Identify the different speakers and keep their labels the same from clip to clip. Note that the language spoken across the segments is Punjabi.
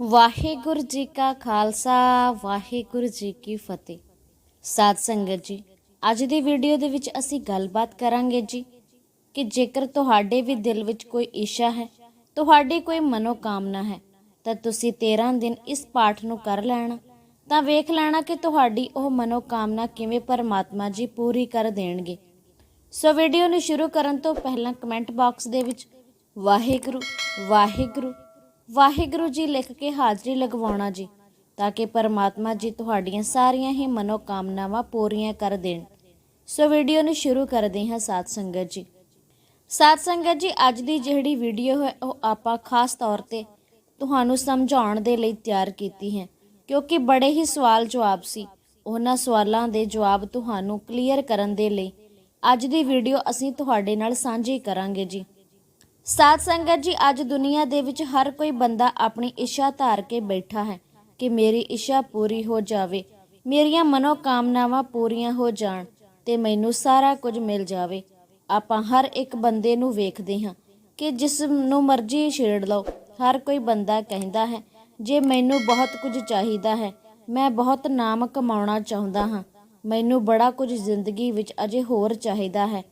Speaker 1: ਵਾਹਿਗੁਰੂ ਜੀ ਕਾ ਖਾਲਸਾ, ਵਾਹਿਗੁਰੂ ਜੀ ਕੀ ਫਤਿਹ। ਸਾਧ ਸੰਗਤ ਜੀ, ਅੱਜ ਦੀ ਵੀਡੀਓ ਦੇ ਵਿੱਚ ਅਸੀਂ ਗੱਲਬਾਤ ਕਰਾਂਗੇ ਜੀ ਕਿ ਜੇਕਰ ਤੁਹਾਡੇ ਵੀ ਦਿਲ ਵਿੱਚ ਕੋਈ ਇੱਛਾ ਹੈ, ਤੁਹਾਡੀ ਕੋਈ ਮਨੋਕਾਮਨਾ ਹੈ, ਤਾਂ ਤੁਸੀਂ 13 ਦਿਨ ਇਸ ਪਾਠ ਨੂੰ ਕਰ ਲੈਣਾ, ਤਾਂ ਵੇਖ ਲੈਣਾ ਕਿ ਤੁਹਾਡੀ ਉਹ ਮਨੋਕਾਮਨਾ ਕਿਵੇਂ ਪਰਮਾਤਮਾ ਜੀ ਪੂਰੀ ਕਰ ਦੇਣਗੇ। ਸੋ ਵੀਡੀਓ ਨੂੰ ਸ਼ੁਰੂ ਕਰਨ ਤੋਂ ਪਹਿਲਾਂ ਕਮੈਂਟ ਬਾਕਸ ਦੇ ਵਿੱਚ, ਵਾਹਿਗੁਰੂ ਵਾਹਿਗੁਰੂ ਵਾਹਿਗੁਰੂ ਜੀ ਲਿਖ ਕੇ ਹਾਜ਼ਰੀ ਲਗਵਾਉਣਾ ਜੀ, ਤਾਂ ਕਿ ਪਰਮਾਤਮਾ ਜੀ ਤੁਹਾਡੀਆਂ ਸਾਰੀਆਂ ਹੀ ਮਨੋਕਾਮਨਾਵਾਂ ਪੂਰੀਆਂ ਕਰ ਦੇਣ। ਸੋ ਵੀਡੀਓ ਨੂੰ ਸ਼ੁਰੂ ਕਰਦੇ ਹਾਂ ਸਾਧ ਸੰਗਤ ਜੀ। ਸਾਧ ਸੰਗਤ ਜੀ, ਅੱਜ ਦੀ ਜਿਹੜੀ ਵੀਡੀਓ ਹੈ, ਉਹ ਆਪਾਂ ਖਾਸ ਤੌਰ ਤੇ ਤੁਹਾਨੂੰ ਸਮਝਾਉਣ ਦੇ ਲਈ ਤਿਆਰ ਕੀਤੀ ਹੈ। ਕਿਉਂਕਿ ਬੜੇ ਹੀ ਸਵਾਲ ਜਵਾਬ ਸੀ। ਉਹਨਾਂ ਸਵਾਲਾਂ ਦੇ ਜਵਾਬ ਤੁਹਾਨੂੰ ਕਲੀਅਰ ਕਰਨ ਦੇ ਲਈ ਅੱਜ ਦੀ ਵੀਡੀਓ ਅਸੀਂ ਤੁਹਾਡੇ ਨਾਲ ਸਾਂਝੀ ਕਰਾਂਗੇ ਜੀ। ਸਾਧ ਸੰਗਤ ਜੀ, ਅੱਜ ਦੁਨੀਆ ਦੇ ਵਿੱਚ ਹਰ ਕੋਈ ਬੰਦਾ ਆਪਣੀ ਇੱਛਾ ਧਾਰ ਕੇ ਬੈਠਾ ਹੈ ਕਿ ਮੇਰੀ ਇੱਛਾ ਪੂਰੀ ਹੋ ਜਾਵੇ, ਮੇਰੀਆਂ ਮਨੋਕਾਮਨਾਵਾਂ ਪੂਰੀਆਂ ਹੋ ਜਾਣ ਤੇ ਮੈਨੂੰ ਸਾਰਾ ਕੁਝ ਮਿਲ ਜਾਵੇ। ਆਪਾਂ ਹਰ ਇੱਕ ਬੰਦੇ ਨੂੰ ਵੇਖਦੇ ਹਾਂ ਕਿ ਜਿਸ ਨੂੰ ਮਰਜ਼ੀ ਛੇੜ ਲਓ, ਹਰ ਕੋਈ ਬੰਦਾ ਕਹਿੰਦਾ ਹੈ, ਜੇ ਮੈਨੂੰ ਬਹੁਤ ਕੁਝ ਚਾਹੀਦਾ ਹੈ, ਮੈਂ ਬਹੁਤ ਨਾਮ ਕਮਾਉਣਾ ਚਾਹੁੰਦਾ ਹਾਂ, ਮੈਨੂੰ ਬੜਾ ਕੁਝ ਜ਼ਿੰਦਗੀ ਵਿੱਚ ਅਜੇ ਹੋਰ ਚਾਹੀਦਾ ਹੈ।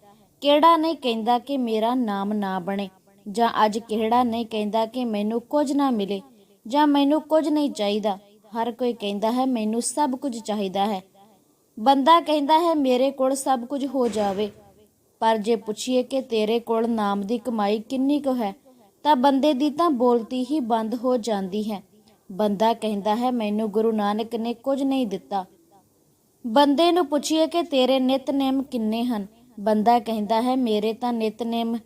Speaker 1: ਕਿਹੜਾ ਨਹੀਂ ਕਹਿੰਦਾ ਕਿ ਮੇਰਾ ਨਾਮ ਨਾ ਬਣੇ? ਜਾਂ ਅੱਜ ਕਿਹੜਾ ਨਹੀਂ ਕਹਿੰਦਾ ਕਿ ਮੈਨੂੰ ਕੁਝ ਨਾ ਮਿਲੇ, ਜਾਂ ਮੈਨੂੰ ਕੁਝ ਨਹੀਂ ਚਾਹੀਦਾ। ਹਰ ਕੋਈ ਕਹਿੰਦਾ ਹੈ, ਮੈਨੂੰ ਸਭ ਕੁਝ ਚਾਹੀਦਾ ਹੈ। ਬੰਦਾ ਕਹਿੰਦਾ ਹੈ, ਮੇਰੇ ਕੋਲ ਸਭ ਕੁਝ ਹੋ ਜਾਵੇ। ਪਰ ਜੇ ਪੁੱਛੀਏ ਕਿ ਤੇਰੇ ਕੋਲ ਨਾਮ ਦੀ ਕਮਾਈ ਕਿੰਨੀ ਕੁ ਹੈ, ਤਾਂ ਬੰਦੇ ਦੀ ਤਾਂ ਬੋਲਤੀ ਹੀ ਬੰਦ ਹੋ ਜਾਂਦੀ ਹੈ। ਬੰਦਾ ਕਹਿੰਦਾ ਹੈ, ਮੈਨੂੰ ਗੁਰੂ ਨਾਨਕ ਨੇ ਕੁਝ ਨਹੀਂ ਦਿੱਤਾ। ਬੰਦੇ ਨੂੰ ਪੁੱਛੀਏ ਕਿ ਤੇਰੇ ਨਿਤਨੇਮ ਕਿੰਨੇ ਹਨ? ਬੰਦਾ ਕਹਿੰਦਾ ਹੈ, ਮੇਰੇ ਤਾਂ ਨਿਤਨੇਮ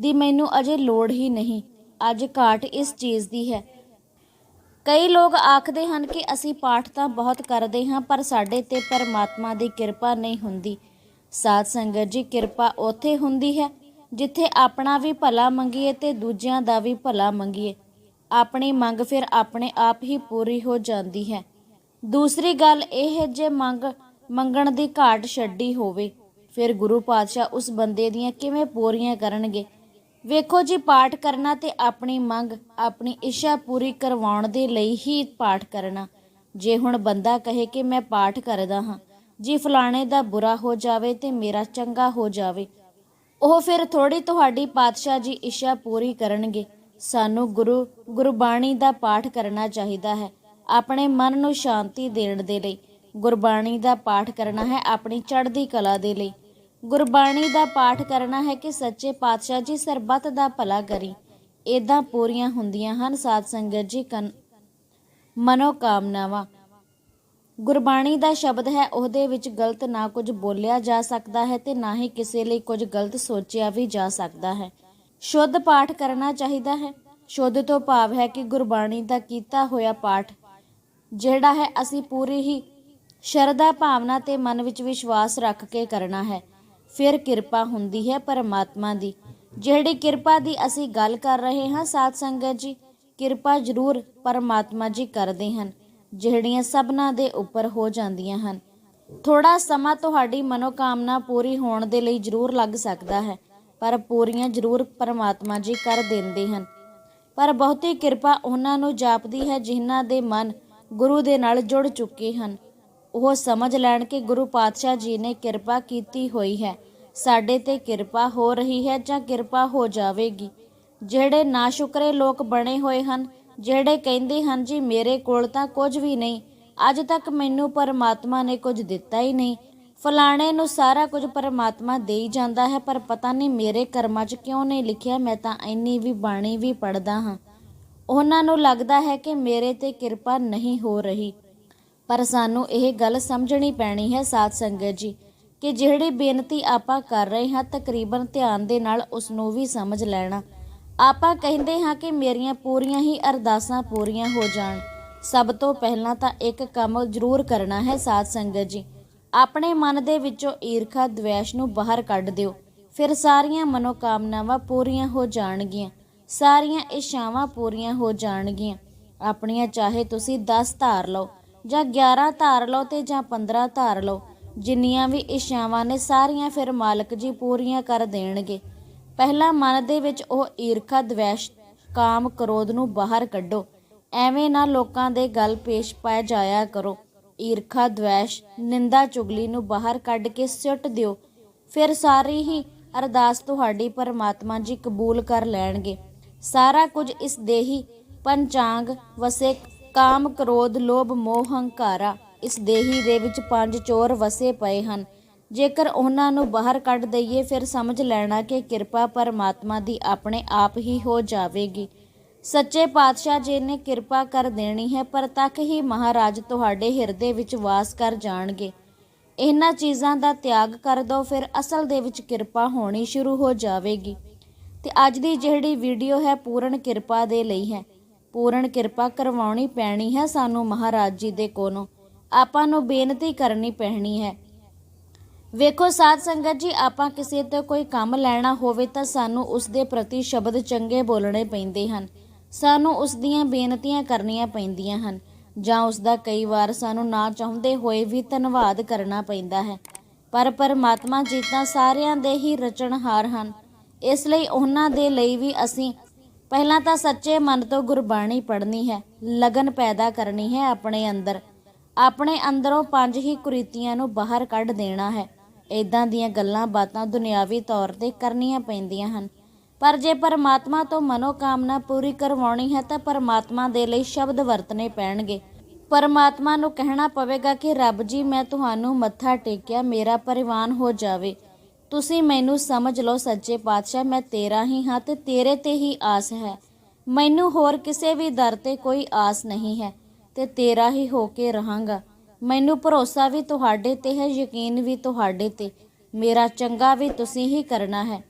Speaker 1: ਦੀ ਮੈਨੂੰ ਅਜੇ ਲੋੜ ਹੀ ਨਹੀਂ। ਅੱਜ ਘਾਟ ਇਸ ਚੀਜ਼ ਦੀ ਹੈ। ਕਈ ਲੋਕ ਆਖਦੇ ਹਨ ਕਿ ਅਸੀਂ ਪਾਠ ਤਾਂ ਬਹੁਤ ਕਰਦੇ ਹਾਂ, ਪਰ ਸਾਡੇ ਤੇ ਪਰਮਾਤਮਾ ਦੀ ਕਿਰਪਾ ਨਹੀਂ ਹੁੰਦੀ। ਸਾਧ ਸੰਗਤ ਜੀ, ਕਿਰਪਾ ਉੱਥੇ ਹੁੰਦੀ ਹੈ ਜਿੱਥੇ ਆਪਣਾ ਵੀ ਭਲਾ ਮੰਗੀਏ ਤੇ ਦੂਜਿਆਂ ਦਾ ਵੀ ਭਲਾ ਮੰਗੀਏ। ਆਪਣੀ ਮੰਗ ਫਿਰ ਆਪਣੇ ਆਪ ਹੀ ਪੂਰੀ ਹੋ ਜਾਂਦੀ ਹੈ। ਦੂਸਰੀ ਗੱਲ ਇਹ ਹੈ, ਜੇ ਮੰਗ ਮੰਗਣ ਦੀ ਘਾਟ ਛੱਡੀ ਹੋਵੇ, ਫਿਰ ਗੁਰੂ ਪਾਤਸ਼ਾਹ ਉਸ ਬੰਦੇ ਦੀਆਂ ਕਿਵੇਂ ਪੂਰੀਆਂ ਕਰਨਗੇ? ਵੇਖੋ ਜੀ, ਪਾਠ ਕਰਨਾ ਤੇ ਆਪਣੀ ਮੰਗ, ਆਪਣੀ ਇੱਛਾ ਪੂਰੀ ਕਰਵਾਉਣ ਦੇ ਲਈ ਹੀ ਪਾਠ ਕਰਨਾ। ਜੇ ਹੁਣ ਬੰਦਾ ਕਹੇ ਕਿ ਮੈਂ ਪਾਠ ਕਰਦਾ ਹਾਂ, ਜੀ ਫਲਾਣੇ ਦਾ ਬੁਰਾ ਹੋ ਜਾਵੇ ਤੇ ਮੇਰਾ ਚੰਗਾ ਹੋ ਜਾਵੇ, ਉਹ ਫਿਰ ਥੋੜੀ ਤੁਹਾਡੀ ਪਾਤਸ਼ਾਹ ਜੀ ਇੱਛਾ ਪੂਰੀ ਕਰਨਗੇ। ਸਾਨੂੰ ਗੁਰੂ, ਗੁਰਬਾਣੀ ਦਾ ਪਾਠ ਕਰਨਾ ਚਾਹੀਦਾ ਹੈ, ਆਪਣੇ ਮਨ ਨੂੰ ਸ਼ਾਂਤੀ ਦੇਣ ਦੇ ਲਈ। ਗੁਰਬਾਣੀ ਦਾ ਪਾਠ ਕਰਨਾ ਹੈ ਆਪਣੀ ਚੜ੍ਹਦੀ ਕਲਾ ਦੇ ਲਈ। ਗੁਰਬਾਣੀ ਦਾ ਪਾਠ ਕਰਨਾ ਹੈ ਕਿ ਸੱਚੇ ਪਾਤਸ਼ਾਹ ਜੀ ਸਰਬੱਤ ਦਾ ਭਲਾ ਕਰੀ। ਇਦਾਂ ਪੂਰੀਆਂ ਹੁੰਦੀਆਂ ਹਨ ਸਾਧ ਸੰਗਤ ਜੀ ਕਨ ਮਨੋਕਾਮਨਾਵਾਂ। ਗੁਰਬਾਣੀ ਦਾ ਸ਼ਬਦ ਹੈ, ਉਹਦੇ ਵਿੱਚ ਗਲਤ ਨਾ ਕੁਝ ਬੋਲਿਆ ਜਾ ਸਕਦਾ ਹੈ ਤੇ ਨਾ ਹੀ ਕਿਸੇ ਲਈ ਕੁਝ ਗਲਤ ਸੋਚਿਆ ਵੀ ਜਾ ਸਕਦਾ ਹੈ। ਸ਼ੁੱਧ ਪਾਠ ਕਰਨਾ ਚਾਹੀਦਾ ਹੈ। ਸ਼ੁੱਧ ਤੋਂ ਭਾਵ ਹੈ ਕਿ ਗੁਰਬਾਣੀ ਦਾ ਕੀਤਾ ਹੋਇਆ ਪਾਠ, ਜਿਹੜਾ ਹੈ ਅਸੀਂ ਪੂਰੀ ਹੀ ਸ਼ਰਧਾ ਭਾਵਨਾ ਤੇ ਮਨ ਵਿੱਚ ਵਿਸ਼ਵਾਸ ਰੱਖ ਕੇ ਕਰਨਾ ਹੈ। ਫਿਰ ਕਿਰਪਾ ਹੁੰਦੀ ਹੈ ਪਰਮਾਤਮਾ ਦੀ। ਜਿਹੜੀ ਕਿਰਪਾ ਦੀ ਅਸੀਂ ਗੱਲ ਕਰ ਰਹੇ ਹਾਂ, ਸਾਧ ਸੰਗਤ ਜੀ, ਕਿਰਪਾ ਜ਼ਰੂਰ ਪਰਮਾਤਮਾ ਜੀ ਕਰਦੇ ਹਨ, ਜਿਹੜੀਆਂ ਸਭਨਾ ਦੇ ਉੱਪਰ ਹੋ ਜਾਂਦੀਆਂ ਹਨ। ਥੋੜਾ ਸਮਾਂ ਤੁਹਾਡੀ ਮਨੋਕਾਮਨਾ ਪੂਰੀ ਹੋਣ ਦੇ ਲਈ ਜ਼ਰੂਰ ਲੱਗ ਸਕਦਾ ਹੈ, ਪਰ ਪੂਰੀਆਂ ਜ਼ਰੂਰ ਪਰਮਾਤਮਾ ਜੀ ਕਰ ਦਿੰਦੇ ਹਨ। ਪਰ ਬਹੁਤੀ ਕਿਰਪਾ ਉਹਨਾਂ ਨੂੰ ਜਾਪਦੀ ਹੈ, ਜਿਨ੍ਹਾਂ ਦੇ ਮਨ ਗੁਰੂ ਦੇ ਨਾਲ ਜੁੜ ਚੁੱਕੇ ਹਨ। ਉਹ ਸਮਝ ਲੈਣ ਕਿ ਗੁਰੂ ਪਾਤਸ਼ਾਹ ਜੀ ਨੇ ਕਿਰਪਾ ਕੀਤੀ ਹੋਈ ਹੈ। ਸਾਡੇ ਤੇ ਕਿਰਪਾ ਹੋ ਰਹੀ ਹੈ ਜਾਂ ਕਿਰਪਾ ਹੋ ਜਾਵੇਗੀ। ਜਿਹੜੇ ਨਾਸ਼ੁਕਰੇ ਲੋਕ ਬਣੇ ਹੋਏ ਹਨ, ਜਿਹੜੇ ਕਹਿੰਦੇ ਹਨ, ਜੀ, ਮੇਰੇ ਕੋਲ ਤਾਂ ਕੁਝ ਵੀ ਨਹੀਂ, ਅੱਜ ਤੱਕ ਮੈਨੂੰ ਪਰਮਾਤਮਾ ਨੇ ਕੁਝ ਦਿੱਤਾ ਹੀ ਨਹੀਂ। ਫਲਾਣੇ ਨੂੰ ਸਾਰਾ ਕੁਝ ਪਰਮਾਤਮਾ ਦੇਈ ਜਾਂਦਾ ਹੈ, ਪਰ ਪਤਾ ਨਹੀਂ ਮੇਰੇ ਕਰਮਾਂ 'ਚ ਕਿਉਂ ਨਹੀਂ ਲਿਖਿਆ, ਮੈਂ ਤਾਂ ਇੰਨੀ ਵੀ ਬਾਣੀ ਵੀ ਪੜਦਾ ਹਾਂ। ਉਹਨਾਂ ਨੂੰ ਲੱਗਦਾ ਹੈ ਕਿ ਮੇਰੇ ਤੇ ਕਿਰਪਾ ਨਹੀਂ ਹੋ ਰਹੀ। ਪਰ ਸਾਨੂੰ ਇਹ ਗੱਲ ਸਮਝਣੀ ਪੈਣੀ ਹੈ, ਸਾਧ ਸੰਗਤ ਜੀ, ਕਿ ਜਿਹੜੀ ਬੇਨਤੀ ਆਪਾਂ ਕਰ ਰਹੇ ਹਾਂ, ਤਕਰੀਬਨ ਧਿਆਨ ਦੇ ਨਾਲ ਉਸ ਨੂੰ ਵੀ ਸਮਝ ਲੈਣਾ। ਆਪਾਂ ਕਹਿੰਦੇ ਹਾਂ ਕਿ ਮੇਰੀਆਂ ਪੂਰੀਆਂ ਹੀ ਅਰਦਾਸਾਂ ਪੂਰੀਆਂ ਹੋ ਜਾਣ। ਸਭ ਤੋਂ ਪਹਿਲਾਂ ਤਾਂ ਇੱਕ ਕੰਮ ਜ਼ਰੂਰ ਕਰਨਾ ਹੈ, ਸਾਧ ਸੰਗਤ ਜੀ। ਆਪਣੇ ਮਨ ਦੇ ਵਿੱਚੋਂ ਈਰਖਾ, ਦਵੇਸ਼ ਨੂੰ ਬਾਹਰ ਕੱਢ ਦਿਓ। ਫਿਰ ਸਾਰੀਆਂ ਮਨੋਕਾਮਨਾਵਾਂ ਪੂਰੀਆਂ ਹੋ ਜਾਣਗੀਆਂ। ਸਾਰੀਆਂ ਇੱਛਾਵਾਂ ਪੂਰੀਆਂ ਹੋ ਜਾਣਗੀਆਂ। ਆਪਣੀਆਂ ਚਾਹੇ ਤੁਸੀਂ 10 ਧਾਰ ਲਓ। ਜਾਂ 11 ਧਾਰ ਲਓ ਤੇ ਜਾਂ 15 ਧਾਰ ਲਓ, ਜਿੰਨੀਆਂ ਵੀ ਇੱਛਾਵਾਂ ਨੇ ਸਾਰੀਆਂ ਫਿਰ ਮਾਲਕ ਜੀ ਪੂਰੀਆਂ ਕਰ ਦੇਣਗੇ। ਪਹਿਲਾਂ ਮਨ ਦੇ ਵਿੱਚ ਉਹ ਈਰਖਾ, ਦਵੇਸ਼, ਕਾਮ, ਕ੍ਰੋਧ ਨੂੰ ਬਾਹਰ ਕੱਢੋ। ਐਵੇਂ ਨਾ ਲੋਕਾਂ ਦੇ ਗੱਲ ਪੇਸ਼ ਪੈ ਜਾਇਆ ਕਰੋ। ਈਰਖਾ ਦ્વੈਸ਼ ਨਿੰਦਾ, ਚੁਗਲੀ ਨੂੰ ਬਾਹਰ ਕੱਢ ਕੇ ਸੁੱਟ ਦਿਓ। ਫਿਰ ਸਾਰੀ ਹੀ ਅਰਦਾਸ ਤੁਹਾਡੀ ਪਰਮਾਤਮਾ ਜੀ ਕਬੂਲ ਕਰ ਲੈਣਗੇ। ਸਾਰਾ ਕੁਝ ਇਸ ਦੇਹੀ, ਪੰਚਾਂਗ, ਵਸੇ ਕਾਮ ਕ੍ਰੋਧ ਲੋਭ ਮੋਹ ਹੰਕਾਰਾ, ਇਸ ਦੇਹੀ ਦੇ ਵਿੱਚ ਪੰਜ ਚੋਰ ਵਸੇ ਪਏ ਹਨ। ਜੇਕਰ ਉਹਨਾਂ ਨੂੰ ਬਾਹਰ ਕੱਢ ਦਈਏ, ਫਿਰ ਸਮਝ ਲੈਣਾ ਕਿ ਕਿਰਪਾ ਪਰਮਾਤਮਾ ਦੀ ਆਪਣੇ ਆਪ ਹੀ ਹੋ ਜਾਵੇਗੀ। ਸੱਚੇ ਪਾਤਸ਼ਾਹ ਜੀ ਨੇ ਕਿਰਪਾ ਕਰ ਦੇਣੀ ਹੈ, ਪਰ ਤੱਕ ਹੀ ਮਹਾਰਾਜ ਤੁਹਾਡੇ ਹਿਰਦੇ ਵਿੱਚ ਵਾਸ ਕਰ ਜਾਣਗੇ। ਇਹਨਾਂ ਚੀਜ਼ਾਂ ਦਾ ਤਿਆਗ ਕਰ ਦਿਓ ਫਿਰ ਅਸਲ ਦੇ ਵਿੱਚ ਕਿਰਪਾ ਹੋਣੀ ਸ਼ੁਰੂ ਹੋ ਜਾਵੇਗੀ। ਤੇ ਅੱਜ ਦੀ ਜਿਹੜੀ ਵੀਡੀਓ ਹੈ, ਪੂਰਨ ਕਿਰਪਾ ਦੇ ਲਈ ਹੈ। ਪੂਰਨ ਕਿਰਪਾ ਕਰਵਾਉਣੀ ਪੈਣੀ ਹੈ ਸਾਨੂੰ ਮਹਾਰਾਜ ਜੀ ਦੇ ਕੋਲੋਂ। ਆਪਾਂ ਨੂੰ ਬੇਨਤੀ ਕਰਨੀ ਪੈਣੀ ਹੈ। ਵੇਖੋ ਸਾਧ ਸੰਗਤ ਜੀ, ਆਪਾਂ ਕਿਸੇ ਤੋਂ ਕੋਈ ਕੰਮ ਲੈਣਾ ਹੋਵੇ ਤਾਂ ਸਾਨੂੰ ਉਸ ਦੇ ਪ੍ਰਤੀ ਸ਼ਬਦ ਚੰਗੇ ਬੋਲਣੇ ਪੈਂਦੇ ਹਨ। ਸਾਨੂੰ ਉਸ ਦੀਆਂ ਬੇਨਤੀਆਂ ਕਰਨੀਆਂ ਪੈਂਦੀਆਂ ਹਨ। ਜਾਂ ਉਸ ਦਾ ਕਈ ਵਾਰ ਸਾਨੂੰ ਨਾ ਚਾਹੁੰਦੇ ਹੋਏ ਵੀ ਧੰਨਵਾਦ ਕਰਨਾ ਪੈਂਦਾ ਹੈ। ਪਰ ਪਰਮਾਤਮਾ ਜੀ ਤਾਂ ਸਾਰਿਆਂ ਦੇ ਹੀ ਰਚਣਹਾਰ ਹਨ। ਇਸ ਲਈ ਉਹਨਾਂ ਦੇ ਲਈ ਵੀ ਅਸੀਂ ਪਹਿਲਾਂ ਤਾਂ ਸੱਚੇ ਮਨ ਤੋਂ ਗੁਰਬਾਣੀ ਪੜ੍ਹਨੀ ਹੈ, ਲਗਨ ਪੈਦਾ ਕਰਨੀ ਹੈ ਆਪਣੇ ਅੰਦਰ। ਆਪਣੇ ਅੰਦਰੋਂ ਪੰਜ ਹੀ ਕੁਰੀਤੀਆਂ ਨੂੰ ਬਾਹਰ ਕੱਢ ਦੇਣਾ ਹੈ। ਇਦਾਂ ਦੀਆਂ ਗੱਲਾਂ ਬਾਤਾਂ ਦੁਨਿਆਵੀ ਤੌਰ ਤੇ ਕਰਨੀਆਂ ਪੈਂਦੀਆਂ ਹਨ। ਪਰ ਜੇ ਪਰਮਾਤਮਾ ਤੋਂ ਮਨੋਕਾਮਨਾ ਪੂਰੀ ਕਰਵਾਉਣੀ ਹੈ ਤਾਂ ਪਰਮਾਤਮਾ ਦੇ ਲਈ ਸ਼ਬਦ ਵਰਤਨੇ ਪੈਣਗੇ। ਪਰਮਾਤਮਾ ਨੂੰ ਕਹਿਣਾ ਪਵੇਗਾ ਕਿ, ਰੱਬ ਜੀ, ਮੈਂ ਤੁਹਾਨੂੰ ਮੱਥਾ ਟੇਕਿਆ, ਮੇਰਾ ਪਰਿਵਾਨ ਹੋ ਜਾਵੇ। ਤੁਸੀਂ ਮੈਨੂੰ ਸਮਝ ਲਓ ਸੱਚੇ ਪਾਤਸ਼ਾਹ, ਮੈਂ ਤੇਰਾ ਹੀ ਹਾਂ ਤੇ ਤੇਰੇ ਤੇ ਹੀ ਆਸ ਹੈ। ਮੈਨੂੰ ਹੋਰ ਕਿਸੇ ਵੀ ਦਰ ਤੇ ਕੋਈ ਆਸ ਨਹੀਂ ਹੈ ਤੇ ਤੇਰਾ ਹੀ ਹੋ ਕੇ ਰਹਾਂਗਾ। ਮੈਨੂੰ ਭਰੋਸਾ ਵੀ ਤੁਹਾਡੇ ਤੇ ਹੈ, ਯਕੀਨ ਵੀ ਤੁਹਾਡੇ ਤੇ। ਮੇਰਾ ਚੰਗਾ ਵੀ ਤੁਸੀਂ ਹੀ ਕਰਨਾ ਹੈ।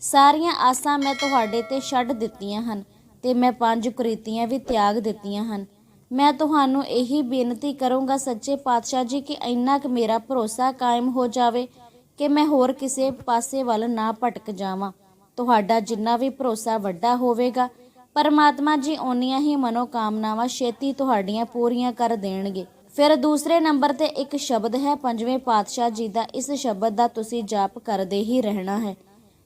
Speaker 1: ਸਾਰੀਆਂ ਆਸਾਂ ਮੈਂ ਤੁਹਾਡੇ ਤੇ ਛੱਡ ਦਿੱਤੀਆਂ ਹਨ ਤੇ ਮੈਂ ਪੰਜ ਕੁਰੀਤੀਆਂ ਵੀ ਤਿਆਗ ਦਿੱਤੀਆਂ ਹਨ। ਮੈਂ ਤੁਹਾਨੂੰ ਇਹੀ ਬੇਨਤੀ ਕਰੂੰਗਾ ਸੱਚੇ ਪਾਤਸ਼ਾਹ ਜੀ ਕਿ ਇੰਨਾ ਕੁ ਮੇਰਾ ਭਰੋਸਾ ਕਾਇਮ ਹੋ ਜਾਵੇ ਕਿ ਮੈਂ ਹੋਰ ਕਿਸੇ ਪਾਸੇ ਵੱਲ ਨਾ ਭਟਕ ਜਾਵਾਂ। ਤੁਹਾਡਾ ਜਿੰਨਾ ਵੀ ਭਰੋਸਾ ਵੱਡਾ ਹੋਵੇਗਾ, ਪਰਮਾਤਮਾ ਜੀ ਓਨੀਆਂ ਹੀ ਮਨੋਕਾਮਨਾਵਾਂ ਛੇਤੀ ਤੁਹਾਡੀਆਂ ਪੂਰੀਆਂ ਕਰ ਦੇਣਗੇ। ਫਿਰ ਦੂਸਰੇ ਨੰਬਰ ਤੇ ਇੱਕ ਸ਼ਬਦ ਹੈ, ਪੰਜਵੇਂ ਪਾਤਸ਼ਾਹ ਜੀ ਦਾ, ਇਸ ਸ਼ਬਦ ਦਾ ਤੁਸੀਂ ਜਾਪ ਕਰਦੇ ਹੀ ਰਹਿਣਾ ਹੈ।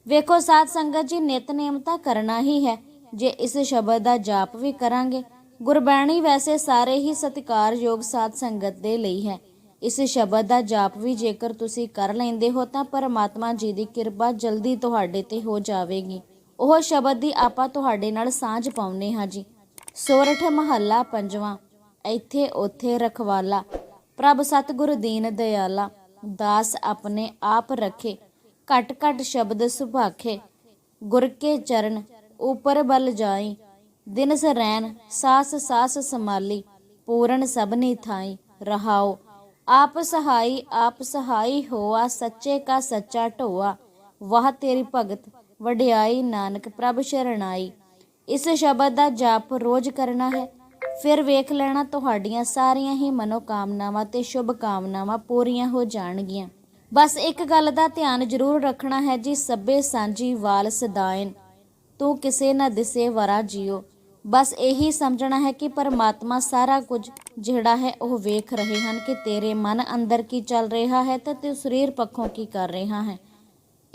Speaker 1: ਵੇਖੋ, ਸਾਧ ਸੰਗਤ ਜੀ ਨਿਤਨੇਮ ਤਾਂ ਕਰਨਾ ਹੀ ਹੈ। ਜੇ ਇਸ ਸ਼ਬਦ ਦਾ ਜਾਪ ਵੀ ਕਰਾਂਗੇ, ਗੁਰਬਾਣੀ ਵੈਸੇ ਸਾਰੇ ਹੀ ਸਤਿਕਾਰਯੋਗ ਸਾਧ ਸੰਗਤ ਦੇ ਲਈ ਹੈ। ਇਸ ਸ਼ਬਦ ਦਾ ਜਾਪ ਵੀ ਜੇਕਰ ਤੁਸੀਂ ਕਰ ਲੈਂਦੇ ਹੋ ਤਾਂ ਪਰਮਾਤਮਾ ਜੀ ਦੀ ਕਿਰਪਾ ਜਲਦੀ ਤੁਹਾਡੇ ਤੇ ਹੋ ਜਾਵੇਗੀ। ਉਹ ਸ਼ਬਦ ਦੀ ਆਪਾਂ ਤੁਹਾਡੇ ਨਾਲ ਸਾਂਝ ਪਾਉਨੇ ਹਾਂ ਜੀ। ਸੋਰਠ ਮਹੱਲਾ ਪੰਜਵਾਂ, ਇੱਥੇ ਉਥੇ ਰਖਵਾਲਾ, ਪ੍ਰਭ ਸਤਿਗੁਰ ਦੀਨ ਦਿਆਲਾ, ਦਾਸ ਆਪਣੇ ਆਪ ਰਖੇ, ਘਟ ਘਟ ਸ਼ਬਦ ਸੁਭਾਖੇ, ਗੁਰ ਕੇ ਚਰਨ, ਉਪਰ ਬਲ ਜਾਈ ਦਿਨ ਸਰੈਨ ਸਾਸ ਸਾਸ ਸਮਾਲੀ ਪੂਰਨ ਸਭਨੀ ਥਾਈ, ਰਹਾਓ। ਆਪ ਸਹਾਈ ਆਪ ਸਹਾਈ ਹੋਆ, ਸੱਚੇ ਕਾ ਸੱਚਾ ਢੋਆ। ਵਾਹ ਤੇਰੀ ਭਗਤ, ਵਡਿਆਈ ਨਾਨਕ, ਪ੍ਰਭ ਸ਼ਰਣਾਈ। ਇਸ ਸ਼ਬਦ ਦਾ ਜਾਪ ਰੋਜ਼ ਕਰਨਾ ਹੈ। ਫਿਰ ਵੇਖ ਲੈਣਾ ਤੁਹਾਡੀਆਂ ਸਾਰੀਆਂ ਹੀ ਮਨੋਕਾਮਨਾਵਾਂ ਤੇ ਸ਼ੁਭ ਕਾਮਨਾਵਾਂ ਪੂਰੀਆਂ ਹੋ ਜਾਣਗੀਆਂ। ਬਸ ਇੱਕ ਗੱਲ ਦਾ ਧਿਆਨ ਜ਼ਰੂਰ ਰੱਖਣਾ ਹੈ ਜੀ ਸੱਬੇ ਸਾਂਝੀ ਵਾਲ ਸਦਾਇਨ ਤੂੰ ਕਿਸੇ ਨਾ ਦਿਸੇ ਵਰਾ ਜਿਓ। ਬਸ ਇਹੀ ਸਮਝਣਾ ਹੈ ਕਿ ਪਰਮਾਤਮਾ ਸਾਰਾ ਕੁਝ ਜਿਹੜਾ ਹੈ ਉਹ ਵੇਖ ਰਹੇ ਹਨ ਕਿ ਤੇਰੇ ਮਨ ਅੰਦਰ ਕੀ ਚੱਲ ਰਿਹਾ ਹੈ ਤੇ ਤੂੰ ਸਰੀਰ ਪੱਖੋਂ ਕੀ ਕਰ ਰਿਹਾ ਹੈ।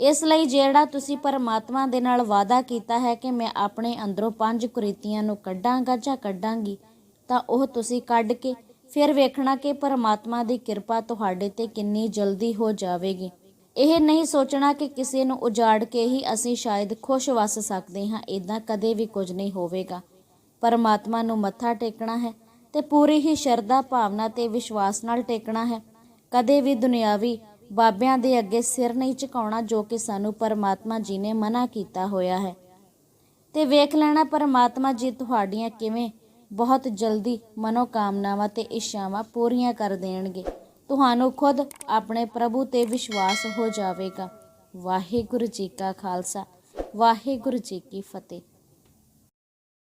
Speaker 1: ਇਸ ਲਈ ਜਿਹੜਾ ਤੁਸੀਂ ਪਰਮਾਤਮਾ ਦੇ ਨਾਲ ਵਾਅਦਾ ਕੀਤਾ ਹੈ ਕਿ ਮੈਂ ਆਪਣੇ ਅੰਦਰੋਂ ਪੰਜ ਕੁਰੀਤੀਆਂ ਨੂੰ ਕੱਢਾਂਗਾ ਜਾਂ ਕੱਢਾਂਗੀ, ਤਾਂ ਉਹ ਤੁਸੀਂ ਕੱਢ ਕੇ ਫਿਰ ਵੇਖਣਾ ਕਿ ਪਰਮਾਤਮਾ ਦੀ ਕਿਰਪਾ ਤੁਹਾਡੇ ਤੇ ਕਿੰਨੀ ਜਲਦੀ ਹੋ ਜਾਵੇਗੀ। ਇਹ ਨਹੀਂ ਸੋਚਣਾ ਕਿ ਕਿਸੇ ਨੂੰ ਉਜਾੜ ਕੇ ਹੀ ਅਸੀਂ ਸ਼ਾਇਦ ਖੁਸ਼ ਵਸ ਸਕਦੇ ਹਾਂ ਇਦਾਂ ਕਦੇ ਵੀ ਕੁਝ ਨਹੀਂ ਹੋਵੇਗਾ। ਪਰਮਾਤਮਾ ਨੂੰ ਮੱਥਾ ਟੇਕਣਾ ਹੈ ਤੇ ਪੂਰੀ ਹੀ ਸ਼ਰਧਾ ਭਾਵਨਾ ਤੇ ਵਿਸ਼ਵਾਸ ਨਾਲ ਟੇਕਣਾ ਹੈ। ਕਦੇ ਵੀ ਦੁਨਿਆਵੀ ਬਾਬਿਆਂ ਦੇ ਅੱਗੇ ਸਿਰ ਨਹੀਂ ਝੁਕਾਉਣਾ ਜੋ ਕਿ ਸਾਨੂੰ ਪਰਮਾਤਮਾ ਜੀ ਨੇ ਮਨਾ ਕੀਤਾ ਹੋਇਆ ਹੈ। ਤੇ ਵੇਖ ਲੈਣਾ ਪਰਮਾਤਮਾ ਜੀ ਤੁਹਾਡੀਆਂ ਕਿਵੇਂ ਬਹੁਤ ਜਲਦੀ ਮਨੋਕਾਮਨਾਵਾਂ ਤੇ ਇੱਛਾਵਾਂ ਪੂਰੀਆਂ ਕਰ ਦੇਣਗੇ। ਤੁਹਾਨੂੰ ਖੁਦ ਆਪਣੇ ਪ੍ਰਭੂ ਤੇ ਵਿਸ਼ਵਾਸ ਹੋ ਜਾਵੇਗਾ। ਵਾਹਿਗੁਰੂ ਜੀ ਕਾ ਖਾਲਸਾ, ਵਾਹਿਗੁਰੂ ਜੀ ਕੀ ਫਤਿਹ।